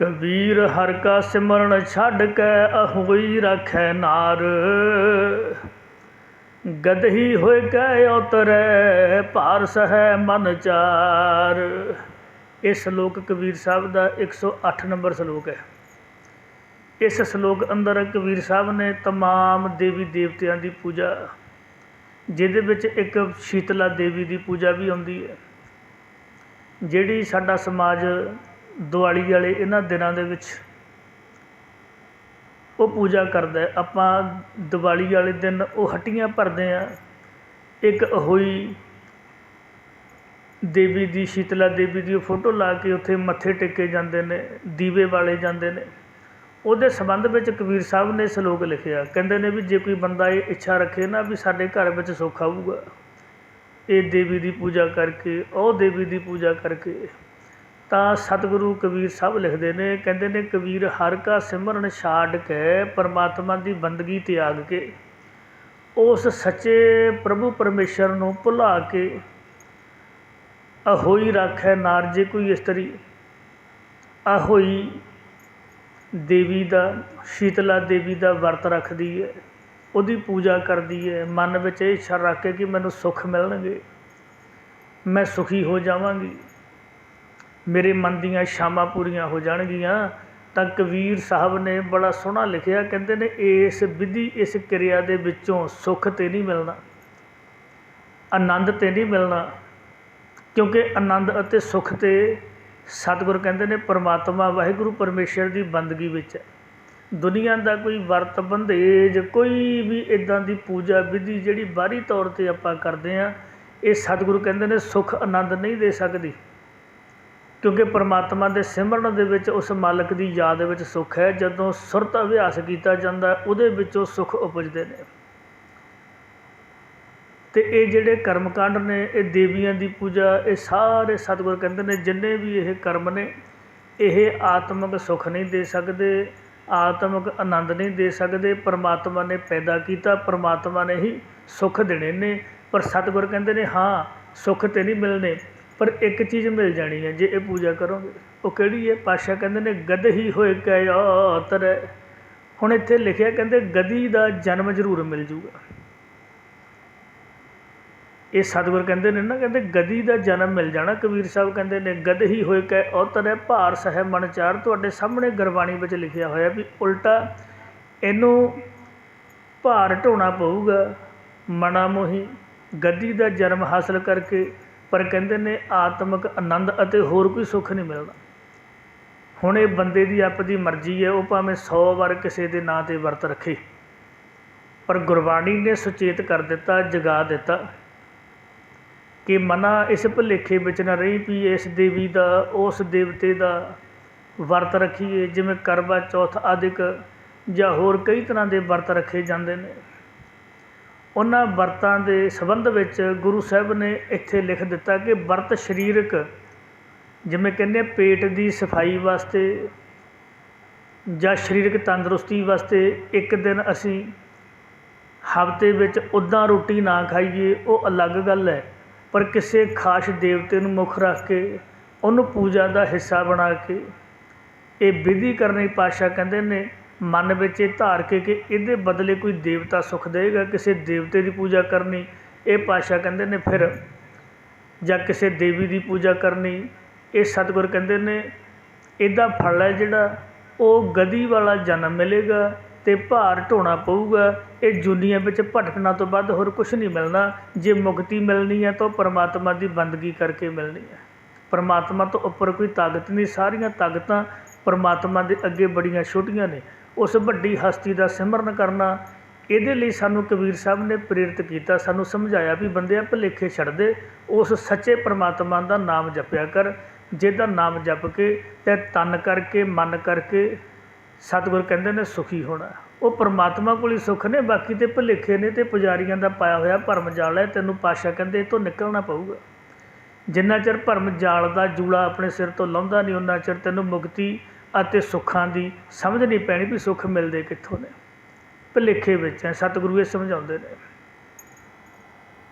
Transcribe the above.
ਕਬੀਰ ਹਰ ਕਾ ਸਿਮਰਨ ਛੱਡ ਕੇ ਅਹੋਈ ਰੱਖੈ ਨਾਰ ਗਦਹੀ ਹੋਇ ਕੈ ਉਤਰੈ ਭਾਰ ਸਹੈ ਮਨ ਚਾਰ ਇਹ ਸ਼ਲੋਕ ਕਬੀਰ ਸਾਹਿਬ ਦਾ 108 ਨੰਬਰ ਸ਼ਲੋਕ ਹੈ ਇਸ ਸ਼ਲੋਕ ਅੰਦਰ ਕਬੀਰ ਸਾਹਿਬ ਨੇ तमाम ਦੇਵੀ ਦੇਵਤਿਆਂ ਦੀ ਪੂਜਾ ਜਿਹਦੇ ਵਿੱਚ ਇੱਕ ਸ਼ੀਤਲਾ ਦੇਵੀ ਦੀ ਪੂਜਾ ਵੀ ਆਉਂਦੀ ਹੈ ਜਿਹੜੀ ਸਾਡਾ ਸਮਾਜ ਦੀਵਾਲੀ ਵਾਲੇ ਇਹਨਾਂ ਦਿਨਾਂ ਦੇ ਵਿੱਚ ਉਹ ਪੂਜਾ ਕਰਦਾ ਆਪਾਂ ਦੀਵਾਲੀ ਵਾਲੇ ਦਿਨ ਉਹ ਹੱਟੀਆਂ ਭਰਦੇ ਹਾਂ। ਇੱਕ ਹੋਈ ਦੇਵੀ ਦੀ, ਸ਼ੀਤਲਾ ਦੇਵੀ ਦੀ ਫੋਟੋ ਲਾ ਕੇ ਉੱਥੇ ਮੱਥੇ ਟੇਕੇ ਜਾਂਦੇ ਨੇ, ਦੀਵੇ ਵਾਲੇ ਜਾਂਦੇ ਨੇ। ਉਹਦੇ ਸੰਬੰਧ ਵਿੱਚ ਕਬੀਰ ਸਾਹਿਬ ਨੇ ਸ਼ਲੋਕ ਲਿਖਿਆ। ਕਹਿੰਦੇ ਨੇ ਵੀ ਜੇ ਕੋਈ ਬੰਦਾ ਇਹ ਇੱਛਾ ਰੱਖੇ ਨਾ ਵੀ ਸਾਡੇ ਘਰ ਵਿੱਚ ਸੁੱਖ ਆਊਗਾ, ਇਹ ਦੇਵੀ ਦੀ ਪੂਜਾ ਕਰਕੇ, ਉਹ ਦੇਵੀ ਦੀ ਪੂਜਾ ਕਰਕੇ ਤਾਂ ਸਤਿਗੁਰੂ ਕਬੀਰ ਸਾਹਿਬ ਲਿਖਦੇ ਨੇ, ਕਹਿੰਦੇ ਨੇ, ਕਬੀਰ ਹਰ ਕਾ ਸਿਮਰਨ ਛਾੜ ਕੇ ਪਰਮਾਤਮਾ ਦੀ ਬੰਦਗੀ ਤਿਆਗ ਕੇ, ਉਸ ਸੱਚੇ ਪ੍ਰਭੂ ਪਰਮੇਸ਼ਰ ਨੂੰ ਭੁਲਾ ਕੇ ਅਹੋਈ ਰੱਖੈ ਨਾਰ ਜੇ ਕੋਈ ਇਸਤਰੀ। ਅਹੋਈ ਦੇਵੀ ਦਾ, ਸ਼ੀਤਲਾ ਦੇਵੀ ਦਾ ਵਰਤ ਰੱਖਦੀ ਹੈ ਉਹਦੀ ਪੂਜਾ ਕਰਦੀ ਹੈ ਮਨ ਵਿੱਚ ਇਹ ਇੱਛਾ ਰੱਖ ਕੇ ਕਿ ਮੈਨੂੰ ਸੁੱਖ ਮਿਲਣਗੇ, ਮੈਂ ਸੁਖੀ ਹੋ ਜਾਵਾਂਗੀ। ਮੇਰੇ ਮਨ ਦੀਆਂ ਸ਼ਾਮਾਂ ਪੂਰੀਆਂ ਹੋ ਜਾਣਗੀਆਂ। ਤਾਂ ਕਬੀਰ ਸਾਹਿਬ ਨੇ ਬੜਾ ਸੋਹਣਾ ਲਿਖਿਆ। ਕਹਿੰਦੇ ਨੇ, ਇਸ ਵਿਧੀ, ਇਸ ਕਿਰਿਆ ਦੇ ਵਿੱਚੋਂ ਸੁੱਖ ਤੇ ਨਹੀਂ ਮਿਲਣਾ, ਆਨੰਦ ਤੇ ਨਹੀਂ ਮਿਲਣਾ, ਕਿਉਂਕਿ ਆਨੰਦ ਅਤੇ ਸੁੱਖ ਤੇ ਸਤਿਗੁਰ ਕਹਿੰਦੇ ਨੇ, ਪਰਮਾਤਮਾ ਵਾਹਿਗੁਰੂ ਪਰਮੇਸ਼ਰ ਦੀ ਬੰਦਗੀ ਵਿੱਚ ਹੈ। ਦੁਨੀਆ ਦਾ ਕੋਈ ਵਰਤ ਬੰਦੇਜ, ਕੋਈ ਵੀ ਇਦਾਂ ਦੀ ਪੂਜਾ ਵਿਧੀ ਜਿਹੜੀ ਬਾਹਰੀ ਤੌਰ ਤੇ ਆਪਾਂ ਕਰਦੇ ਆ ਇਹ ਸਤਿਗੁਰੂ ਕਹਿੰਦੇ ਨੇ, ਸੁੱਖ ਆਨੰਦ ਨਹੀਂ ਦੇ ਸਕਦੀ। ਕਿਉਂਕਿ ਪਰਮਾਤਮਾ ਦੇ ਸਿਮਰਨ ਦੇ ਵਿੱਚ ਉਸ ਮਾਲਕ ਦੀ ਯਾਦ ਵਿੱਚ ਸੁੱਖ ਹੈ। ਜਦੋਂ ਸੁਰਤ ਅਭਿਆਸ ਕੀਤਾ ਜਾਂਦਾ ਉਹਦੇ ਵਿੱਚੋਂ ਸੁੱਖ ਉਪਜਦੇ ਨੇ। ਤੇ ਇਹ ਜਿਹੜੇ ਕਰਮਕਾਂਡ ਨੇ, ਇਹ ਦੇਵੀਆਂ ਦੀ ਪੂਜਾ, ਇਹ ਸਾਰੇ ਸਤਿਗੁਰ ਕਹਿੰਦੇ ਨੇ, ਜਿੰਨੇ ਵੀ ਇਹ ਕਰਮ ਨੇ, ਇਹ ਆਤਮਿਕ ਸੁੱਖ ਨਹੀਂ ਦੇ ਸਕਦੇ, ਆਤਮਿਕ ਆਨੰਦ ਨਹੀਂ ਦੇ ਸਕਦੇ। ਪਰਮਾਤਮਾ ਨੇ ਪੈਦਾ ਕੀਤਾ, ਪਰਮਾਤਮਾ ਨੇ ਹੀ ਸੁੱਖ ਦੇਣੇ ਨੇ। ਪਰ ਸਤਿਗੁਰ ਕਹਿੰਦੇ ਨੇ, ਹਾਂ, ਸੁੱਖ ਤੇ ਨਹੀਂ ਮਿਲਨੇ ਪਰ ਇੱਕ ਚੀਜ਼ ਮਿਲ ਜਾਣੀ ਹੈ, ਜੇ ਇਹ ਪੂਜਾ ਕਰੋਗੇ। ਉਹ ਕਿਹੜੀ ਹੈ? ਪਾਸ਼ਾ ਕਹਿੰਦੇ ਨੇ, ਗਦ ਹੀ ਹੋਏ ਕਯੋਤਰ ਹੁਣ ਇੱਥੇ ਲਿਖਿਆ ਕਹਿੰਦੇ, ਗਦੀ ਦਾ ਜਨਮ ਜ਼ਰੂਰ ਮਿਲ ਜੂਗਾ। ਇਹ ਸਤਿਗੁਰ ਕਹਿੰਦੇ ਨੇ ਨਾ, ਕਹਿੰਦੇ ਗਦੀ ਦਾ ਜਨਮ ਮਿਲ ਜਾਣਾ। ਕਬੀਰ ਸਾਹਿਬ ਕਹਿੰਦੇ ਨੇ, ਗਦ ਹੀ ਹੋਏ ਕੈ ਔਤਰ ਹੈ ਭਾਰ ਸਹਿ ਮਨ ਚਾਰ, ਤੁਹਾਡੇ ਸਾਹਮਣੇ ਗੁਰਬਾਣੀ ਵਿੱਚ ਲਿਖਿਆ ਹੋਇਆ ਵੀ ਉਲਟਾ ਇਹਨੂੰ ਭਾਰ ਢੋਣਾ ਪਊਗਾ। ਮਨਾ ਮੋਹੀ, ਗਦੀ ਦਾ ਜਨਮ ਹਾਸਲ ਕਰਕੇ ਪਰ ਕਹਿੰਦੇ ਨੇ ਆਤਮਿਕ ਆਨੰਦ ਅਤੇ ਹੋਰ ਕੋਈ ਸੁੱਖ ਨਹੀਂ ਮਿਲਦਾ। ਹੁਣ ਇਹ ਬੰਦੇ ਦੀ ਆਪਦੀ ਮਰਜ਼ੀ ਹੈ, ਉਹ ਭਾਵੇਂ 100 ਵਾਰ ਕਿਸੇ ਦੇ ਨਾਂ ਤੇ ਵਰਤ ਰੱਖੇ। ਪਰ ਗੁਰਬਾਣੀ ਨੇ ਸੁਚੇਤ ਕਰ ਦਿੱਤਾ, ਜਗਾ ਦਿੱਤਾ ਕਿ ਮਨਾ ਇਸ ਭੁਲੇਖੇ ਵਿੱਚ ਨਾ ਰਹੀ ਵੀ ਇਸ ਦੇਵੀ ਦਾ, ਉਸ ਦੇਵਤੇ ਦਾ ਵਰਤ ਰੱਖੀਏ, ਜਿਵੇਂ ਕਰਵਾ ਚੌਥ ਆਦਿਕ ਜਾਂ ਹੋਰ ਕਈ ਤਰ੍ਹਾਂ ਦੇ ਵਰਤ ਰੱਖੇ ਜਾਂਦੇ ਨੇ। ਉਹਨਾਂ ਵਰਤਾਂ ਦੇ ਸੰਬੰਧ ਵਿੱਚ ਗੁਰੂ ਸਾਹਿਬ ਨੇ ਇੱਥੇ ਲਿਖ ਦਿੱਤਾ ਕਿ ਵਰਤ ਸਰੀਰਕ ਜਿਵੇਂ ਕਹਿੰਦੇ ਪੇਟ ਦੀ ਸਫ਼ਾਈ ਵਾਸਤੇ ਜਾਂ ਸਰੀਰਕ ਤੰਦਰੁਸਤੀ ਵਾਸਤੇ ਇੱਕ ਦਿਨ ਅਸੀਂ ਹਫ਼ਤੇ ਵਿੱਚ ਉਦਾਂ ਰੋਟੀ ਨਾ ਖਾਈਏ, ਉਹ ਅਲੱਗ ਗੱਲ ਹੈ। ਪਰ ਕਿਸੇ ਖਾਸ ਦੇਵਤੇ ਨੂੰ ਮੁੱਖ ਰੱਖ ਕੇ, ਉਹਨੂੰ ਪੂਜਾ ਦਾ ਹਿੱਸਾ ਬਣਾ ਕੇ, ਇਹ ਵਿਧੀ ਕਰਨੀ ਪਾਸ਼ਾ ਕਹਿੰਦੇ ਨੇ ਮਨ ਵਿੱਚ ਇਹ ਧਾਰ ਕੇ ਕਿ ਇਹਦੇ ਬਦਲੇ ਕੋਈ ਦੇਵਤਾ ਸੁੱਖ ਦੇਵੇਗਾ, ਕਿਸੇ ਦੇਵਤੇ ਦੀ ਪੂਜਾ ਕਰਨੀ। ਇਹ ਪਾਤਸ਼ਾਹ ਕਹਿੰਦੇ ਨੇ ਫਿਰ, ਜਾਂ ਕਿਸੇ ਦੇਵੀ ਦੀ ਪੂਜਾ ਕਰਨੀ। ਇਹ ਸਤਿਗੁਰ ਕਹਿੰਦੇ ਨੇ, ਇਹਦਾ ਫਲ ਹੈ ਜਿਹੜਾ ਉਹ ਗਦੀ ਵਾਲਾ ਜਨਮ ਮਿਲੇਗਾ ਤੇ ਭਾਰ ਢੋਣਾ ਪਊਗਾ। ਇਹ ਦੁਨੀਆ ਵਿੱਚ ਭਟਕਣਾ ਤੋਂ ਵੱਧ ਹੋਰ ਕੁਝ ਨਹੀਂ ਮਿਲਣਾ। ਜੇ ਮੁਕਤੀ ਮਿਲਣੀ ਹੈ ਤਾਂ ਪਰਮਾਤਮਾ ਦੀ ਬੰਦਗੀ ਕਰਕੇ ਮਿਲਣੀ ਹੈ। ਪਰਮਾਤਮਾ ਤੋਂ ਉੱਪਰ ਕੋਈ ਤਾਕਤ ਨਹੀਂ, ਸਾਰੀਆਂ ਤਾਕਤਾਂ ਪਰਮਾਤਮਾ ਦੇ ਅੱਗੇ ਬੜੀਆਂ ਛੋਟੀਆਂ ਨੇ। ਉਸ ਵੱਡੀ ਹਸਤੀ ਦਾ ਸਿਮਰਨ ਕਰਨਾ, ਇਹਦੇ ਲਈ ਸਾਨੂੰ ਕਬੀਰ ਸਾਹਿਬ ਨੇ ਪ੍ਰੇਰਿਤ ਕੀਤਾ, ਸਾਨੂੰ ਸਮਝਾਇਆ ਵੀ ਬੰਦਿਆ ਭੁਲੇਖੇ ਛੱਡ ਦੇ, ਉਸ ਸੱਚੇ ਪਰਮਾਤਮਾ ਦਾ ਨਾਮ ਜਪਿਆ ਕਰ, ਜਿਹਦਾ ਨਾਮ ਜਪ ਕੇ ਤੇ ਤਨ ਕਰਕੇ, ਮਨ ਕਰਕੇ ਸਤਿਗੁਰ ਕਹਿੰਦੇ ਨੇ ਸੁਖੀ ਹੋਣਾ। ਉਹ ਪਰਮਾਤਮਾ ਕੋਲ ਹੀ ਸੁੱਖ ਨੇ, ਬਾਕੀ ਤੇ ਭੁਲੇਖੇ ਨੇ ਤੇ ਪੁਜਾਰੀਆਂ ਦਾ ਪਾਇਆ ਹੋਇਆ ਭਰਮ ਜਾਲ ਹੈ, ਤੈਨੂੰ ਪਾਸ਼ਾ ਕਹਿੰਦੇ ਇਹ ਤੋਂ ਨਿਕਲਣਾ ਪਊਗਾ। ਜਿੰਨਾ ਚਿਰ ਭਰਮ ਜਾਲ ਦਾ ਜੂਲਾ ਆਪਣੇ ਸਿਰ ਤੋਂ ਲਾਉਂਦਾ ਨਹੀਂ ਉਹਨਾਂ ਚਿਰ ਤੈਨੂੰ ਮੁਕਤੀ ਅਤੇ ਸੁੱਖਾਂ ਦੀ ਸਮਝ ਨਹੀਂ ਪੈਣੀ ਵੀ ਸੁੱਖ ਮਿਲਦੇ ਕਿੱਥੋਂ ਨੇ। ਭੁਲੇਖੇ ਵਿੱਚ ਹੈ, ਸਤਿਗੁਰੂ ਇਹ ਸਮਝਾਉਂਦੇ ਨੇ।